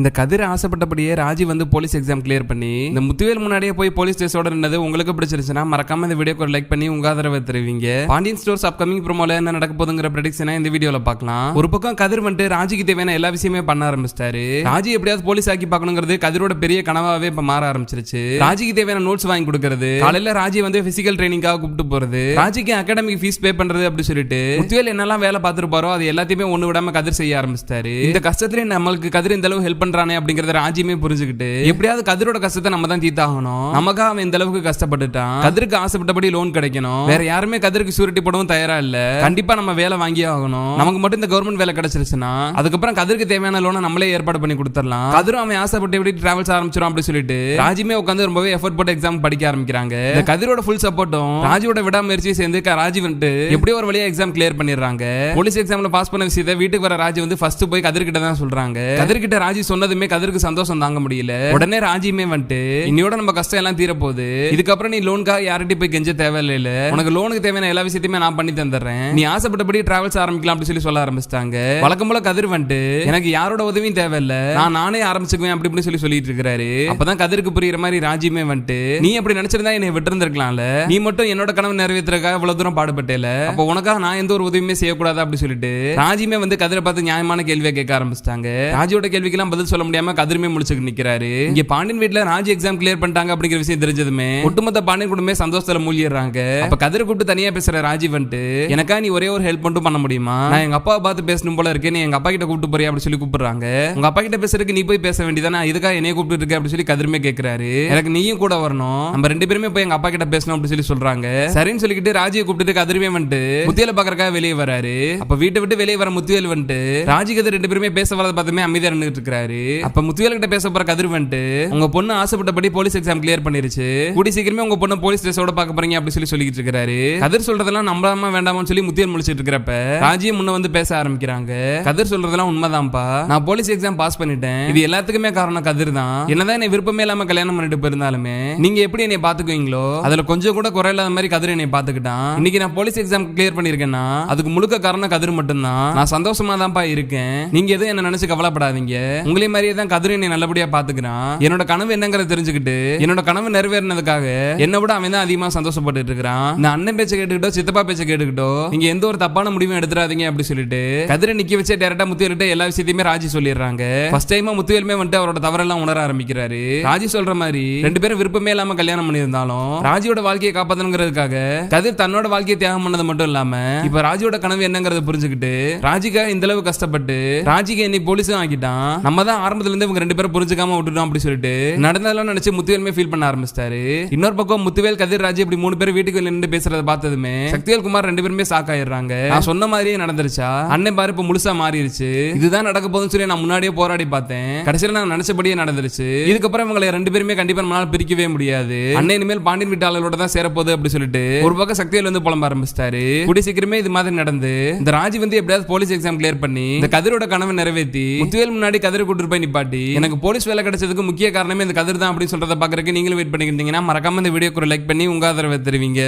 இந்த கதிர் ஆசைப்பட்டபடியே ராஜி வந்து police exam clear பண்ணி இந்த முத்துவேல் முன்னாடியே போய் போலீஸ் ஸ்டேஷனோட நின்னது உங்களுக்கு பிடிச்சிருச்சுன்னா மறக்காம இந்த வீடியோக்கு ஒரு லைக் பண்ணி உங்க ஆதரவை தெரிவிங்க. பாண்டியன் ஸ்டோர்ஸ் அப்கமிங் ப்ரோமோல என்ன நடக்க போதுங்கிற ப்ரடிக்ஷனை இந்த வீடியோல பார்க்கலாம். ஒரு பக்கம் கதிர் வந்துட்டு ராஜிக்கு தேவையான எல்லா விஷயமே பண்ண ஆரம்பிச்சிட்டாரு. ராஜி எப்படியாவது போலீஸ் ஆக்கி பார்க்கணுங்கிறது கதிரோட பெரிய கனவாவே இப்ப மாற ஆரம்பிச்சிருச்சு. ராஜிக்கு தேவையான நோட்ஸ் வாங்கி கொடுக்கறது காலையில ராஜி வந்து பிசிக்கல் ட்ரைனிங்காக கூப்பிட்டு போறது ராஜிக்கு அகாடமிக் ஃபீஸ் பே பண்றது அப்படி சொல்லிட்டு முத்துவேல் என்னெல்லாம் வேலை பார்த்துருப்பாரோ அது எல்லாத்தையுமே ஒண்ணு விடாம கதிர் செய்ய ஆரம்பிச்சிட்டாரு. இந்த கஷ்டத்துல நம்மளுக்கு கதிர் இந்த அளவு ஹெல்ப் பண்றானே அப்படிங்கறத ராஜ்யமே புரிஞ்சுக்கிட்டு எப்படியாவது கதிரோட கஷ்டத்தை நம்ம தான் தீத்தாகணும் நமக்காக அவன் இந்த அளவுக்கு கஷ்டப்பட்டுட்டான். கதிருக்கு ஆசைப்பட்டபடி லோன் கிடைக்கணும். வேற யாருமே கதிருக்கு சூரிட்டி போடவும் தயாரா இல்ல. கண்டிப்பா நம்ம வேலை வாங்கி ஆகணும். நமக்கு மட்டும் இந்த கவர்மெண்ட் வேலை கிடைச்சிருச்சுன்னா அதுக்கப்புறம் கதிருக்கு தேவையான லோனை நம்மளே ஏற்பாடு பண்ணி கொடுத்துடலாம். கதிரும் அவன் ஆசைப்பட்டு எப்படி டிராவல்ஸ் ஆரம்பிச்சிடும் அப்படி சொல்லிட்டு ராஜிமே உட்காந்து ரொம்பவே எஃபர்ட் போட்டு எக்ஸாம் படிக்க ஆரம்பிக்கிறாங்க. இந்த கதிரோட ஃபுல் சப்போர்ட்டும் ராஜியோட விடாமுயற்சி சேர்ந்து ராஜி வந்துட்டு எப்படியோ ஒரு வழியா எக்ஸாம் கிளியர் பண்ணிடுறாங்க. போலீஸ் எக்ஸாம்ல பாஸ் பண்ண விஷயத்தை வீட்டுக்கு வர ராஜி வந்து ஃபர்ஸ்ட் போய் கதிர்கிட்ட தான் சொல்றாங்க. கதிர்கிட்ட ராஜி சொன்னதுமே கதிருக்கு சந்தோஷம் தாங்க முடியல. உடனே ராஜியுமே வந்துட்டு இன்னையோட நம்ம கஷ்டம் எல்லாம் தீர போகுது இதுக்கப்புறம் நீ லோனுக்காக யார்கிட்டயும் போய் கெஞ்ச தேவையில்ல உனக்கு லோனுக்கு தேவையான எல்லா விஷயத்தையுமே நான் பண்ணி தந்துடுறேன். நீ ஆசைப்பட்டபடி டிராவல்ஸ் ஆரம்பிக்கலாம் அப்படி சொல்லி சொல்ல ஆரம்பிச்சிட்டாங்க. வழக்கம் போல கதிர் வந்துட்டு எனக்கு யாரோட உதவியும் தேவையில்ல. நான் நானே ஆரம்பிச்சுக்குவேன் அப்படி இப்படி சொல்லி சொல்லிட்டு இருக்காரு. அப்பதான் கதிருக்கு புரியுற மாதிரி ராஜியுமே வந்துட்டு நீ அப்படி நினைச்சிருந்தா என்னை விட்டுருந்துருக்கலாம்ல. நீ மட்டும் என்னோட கனவு நிறைவேற்றுறதுக்காக இவ்வளவு தூரம் பாடுபட்டேல. அப்போ உனக்காக நான் எந்த ஒரு உதவியுமே செய்யக்கூடாது? அப்படி சொல்லிட்டு ராஜியுமே வந்து கதிரை பார்த்து நியாயமான கேள்வியை கேட்க ஆரம்பிச்சிட்டாங்க. ராஜியோட கேள்விக்கெல்லாம் பதில் சொல்ல முடியாம கதிருமே முடிச்சுட்டு நிக்கிறாரு. இங்க பாண்டியன் வீட்டுல ராஜி எக்ஸாம் கிளியர் பண்ணிட்டாங்க அப்படிங்கிற விஷயம் தெரிஞ்சதுமே ஒட்டுமொத்த பாண்டியன் குடும்பமே சந்தோஷத்துல மூழ்கிடுறாங்க. அப்ப கதிர கூப்பிட்டு தனியா பேசுற ராஜி வந்துட்டு எனக்கா நீ ஒரே ஒரு ஹெல்ப் மட்டும் பண்ண முடியுமா? நான் எங்க அப்பாவை பார்த்து பேசணும் போல இருக்கேன் நீ எங்க அப்பா கிட்ட கூப்பிட்டு போறியா? அப்படின்னு சொல்லி கூப்பிடுறாங்க. உங்க அப்பா கிட்ட பேசுறதுக்கு நீ போய் பேச வேண்டியதானே? இதுக்காக என்னைய கூப்பிட்டு இருக்க? அப்படின்னு சொல்லி கதிருமே கேட்கிறாரு எனக்கு நீயும் கூட வரணும். நம்ம ரெண்டு பேருமே போய் எங்க அப்பா கிட்ட பேசணும் அப்படின்னு சொல்லி சொல்றாங்க. சரின்னு சொல்லிக்கிட்டு ராஜியை கூப்பிட்டு கதிரமே வந்துட்டு முத்தியல பாக்குறக்காக வெளியே வராரு. அப்ப வீட்டை விட்டு வெளியே வர முத்தியல் வந்துட்டு ராஜி கதிர் ரெண்டு பேருமே பேச வரத பார்த்துமே அமைதியா நின்றுட்டு இருக்காரு அப்ப முத்துவேல் கிட்ட பேச போற கதிர் வந்துட்டு உங்க பொண்ணு ஆசைப்பட்டபடி போலீஸ் எக்ஸாம் கிளியர் பண்ணிருச்சு. கூடி சீக்கிரமே உங்க பொண்ணு போலீஸ் ஸ்டேஷனோட பார்க்க போறீங்க அப்படின்னு சொல்லி சொல்லிட்டு இருக்காரு கதிர் சொல்றதெல்லாம் நம்பாம வேண்டாமான்னு சொல்லி முத்தியல் முடிச்சிட்டு இருக்கிறப்ப ராஜியும் முன்ன வந்து பேச ஆரம்பிக்கிறாங்க. கதிர் சொல்றதெல்லாம் உண்மைதான்ப்பா. நான் போலீஸ் எக்ஸாம் பாஸ் பண்ணிட்டேன். இது எல்லாத்துக்குமே காரணம் கதிர் தான். என்னதான் என்ன விருப்பமே இல்லாம கல்யாணம் பண்ணிட்டு போயிருந்தாலுமே நீங்க எப்படி என்னை பாத்துக்குவீங்களோ அதுல கொஞ்சம் கூட குறை இல்லாத மாதிரி கதிர் என்னை பாத்துக்கிட்டான் இன்னைக்கு நான் போலீஸ் எக்ஸாம் கிளியர் பண்ணிருக்கேன்னா அதுக்கு முழுக்க காரணம் கதிர் மட்டும்தான். நான் சந்தோஷமா தான்ப்பா இருக்கேன். நீங்க எதுவும் என்ன நினைச்சு கவலைப்படாதீங்க. உங்களே மாதிரியே தான் கதிர் என்னை நல்லபடியா பாத்துக்கிறான். என்னோட கனவு என்னங்கறத தெரிஞ்சுக்கிட்டு என்னோட கனவு நிறைவேறினதுக்காக என்ன விட அவன் தான் அதிகமா சந்தோஷப்பட்டு இருக்கிறான். நான் அண்ணன் பேச்ச கேட்டுக்கிட்டோ சித்தப்பா பேச்ச கேட்டுக்கிட்டோ நீங்க எந்த ஒரு தப்பான முடிவும் எடுத்துறாதீங்க அப்படி சொல்லிட்டு கதிரை நிக்க வச்சே டேரக்டா முத்துவேல்கிட்ட எல்லா விஷயத்தையுமே ராஜி சொல்லிடுறாங்க. ஃபர்ஸ்ட் டைமா முத்துவேலுமே வந்துட்டு அவரோட தவறெல்லாம் உணர ஆரம்பிக்கிறாரு. ராஜி சொல்ற மாதிரி ரெண்டு பேரும் விருப்பமே இல்லாம கல்யாணம் பண்ணியிருந்தாலும் ராஜியோட வாழ்க்கையை காப்பாத்தணுங்கிறதுக்காக கதிர் தன்னோட வாழ்க்கையை தியாகம் பண்ணது மட்டும் இல்லாம இப்ப ராஜியோட கனவு என்னங்கறத புரிஞ்சுக்கிட்டு ராஜிகா இந்த அளவு கஷ்டப்பட்டு ராஜிக்கு என்னை போலீஸும் ஆக்கிட்டான். நம்ம தான் ஆரம்பத்துலேருந்து இவங்க ரெண்டு பேரும் புரிஞ்சுக்காம விட்டுட்டோம் அப்படி சொல்லிட்டு நடந்ததெல்லாம் நினைச்சு முத்துவேலுமே ஃபீல் பண்ண ஆரம்பிச்சிட்டாரு. இன்னொரு பக்கம் முத்துவேல் கதிர் ராஜி இப்படி மூணு பேர் வீட்டுக்கு நின்று பேசுறத பார்த்ததுமே சக்திவேல் குமார் ரெண்டு பேருமே ஷாக் ஆயிடுறாங்க. நான் சொன்ன மாதிரியே நடந்துருச்சா? அண்ணன் பாரு இப்ப முழுசா மாறிடுச்சு இதுதான் நடக்க போதுன்னு சொல்லி நான் முன்னாடியே போராடி பார்த்தேன். கடைசியில் நான் நினைச்சபடியே நடந்துருச்சு. இதுக்கப்புறம் இவங்களை ரெண்டு பேருமே கண்டிப்பா நம்மளால பிரிக்கவே முடியாது. அண்ணன் இனிமேல் பாண்டியன் வீட்டாளர்களோட தான் சேரப்போகுது அப்படி சொல்லிட்டு ஒரு பக்கம் சக்திவேல் வந்து புலம்ப ஆரம்பிச்சிட்டாரு. கூடிய சீக்கிரமே இது மாதிரி நடந்து இந்த ராஜி வந்து எப்படியாவது போலீஸ் எக்ஸாம் கிளியர் பண்ணி இந்த கதிரோட கனவை நிறைவேற்றி முத்துவேல் முன்னாடி கதிரை கூட்டு போய் நிப்பாட்டி. எனக்கு போலீஸ் வேலை கிடைச்சதுக்கு முக்கிய காரணமே இந்த கதிர் தான் அப்படின்னு சொல்றத பாக்குறதுக்கு நீங்களும் வெயிட் பண்ணிக்கிட்டீங்கன்னா மறக்காம இந்த வீடியோக்கு ஒரு லைக் பண்ணி உங்க ஆதரவை தெரிவிங்க.